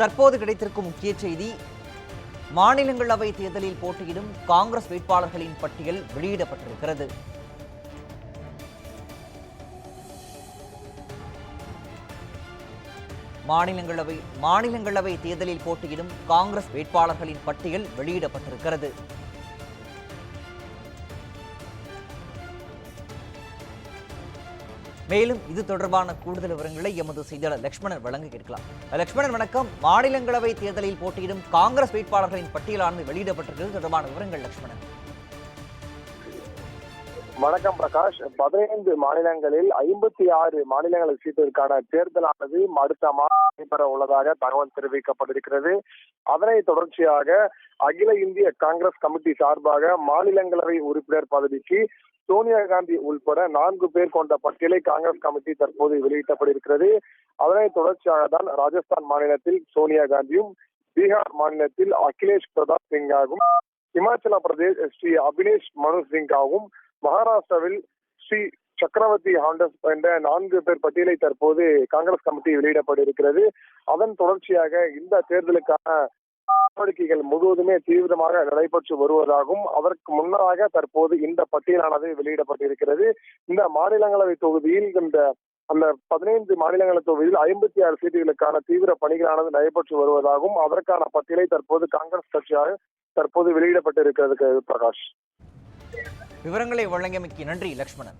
தற்போது கிடைத்திருக்கும் முக்கிய செய்தி மாநிலங்களவை தேர்தலில் போட்டியிடும் காங்கிரஸ் வேட்பாளர்களின் பட்டியல் வெளியிடப்பட்டிருக்கிறது. மாநிலங்களவை மாநிலங்களவை தேர்தலில் போட்டியிடும் காங்கிரஸ் வேட்பாளர்களின் பட்டியல் வெளியிடப்பட்டிருக்கிறது. மேலும் இது தொடர்பான கூடுதல் விவரங்களை எமது செய்தியாளர் லட்சுமணன் வழங்க கேட்கலாம். லட்சுமணன் வணக்கம். மாநிலங்களவை தேர்தலில் போட்டியிடும் காங்கிரஸ் வேட்பாளர்களின் பட்டியலானது வெளியிடப்பட்டிருக்கிறது. தொடர்பான விவரங்கள் லட்சுமணன் வணக்கம் பிரகாஷ். பதினைந்து மாநிலங்களில் ஐம்பத்தி ஆறு மாநிலங்களை சீட்டிற்கான தேர்தலானது அடுத்த மாதம் நடைபெற உள்ளதாக தகவல் தெரிவிக்கப்பட்டிருக்கிறது. அதனை தொடர்ச்சியாக அகில இந்திய காங்கிரஸ் கமிட்டி சார்பாக மாநிலங்களவை உறுப்பினர் பதவிக்கு சோனியா காந்தி உள்பட நான்கு பேர் கொண்ட பட்டியலை காங்கிரஸ் கமிட்டி தற்போது வெளியிட்டப்பட்டிருக்கிறது அதனை தொடர்ச்சியாக தான் ராஜஸ்தான் மாநிலத்தில் சோனியா காந்தியும் பீகார் மாநிலத்தில் அகிலேஷ் பிரதாப் சிங்காகவும் இமாச்சல பிரதேஷ் ஸ்ரீ அபினேஷ் மனு சிங்காகவும் மகாராஷ்டிராவில் ஸ்ரீ சக்கரவர்த்தி ஹாண்டஸ் என்ற நான்கு பேர் பட்டியலை தற்போது காங்கிரஸ் கமிட்டி வெளியிடப்பட்டிருக்கிறது. அதன் தொடர்ச்சியாக இந்த தேர்தலுக்கான நடவடிக்கைகள் முழுவதுமே தீவிரமாக நடைபெற்று வருவதாகவும் அதற்கு முன்னதாக தற்போது இந்த பட்டியலானது வெளியிடப்பட்டிருக்கிறது. இந்த மாநிலங்களவை தொகுதியில் இந்த அந்த பதினைந்து மாநிலங்களவை தொகுதியில் ஐம்பத்தி ஆறு சீட்டுகளுக்கான தீவிர பணிகளானது நடைபெற்று வருவதாகவும் அதற்கான பட்டியலை தற்போது காங்கிரஸ் கட்சியாக தற்போது வெளியிடப்பட்டிருக்கிறது பிரகாஷ். விவரங்களை வழங்கியமைக்கு நன்றி லக்ஷ்மணன்.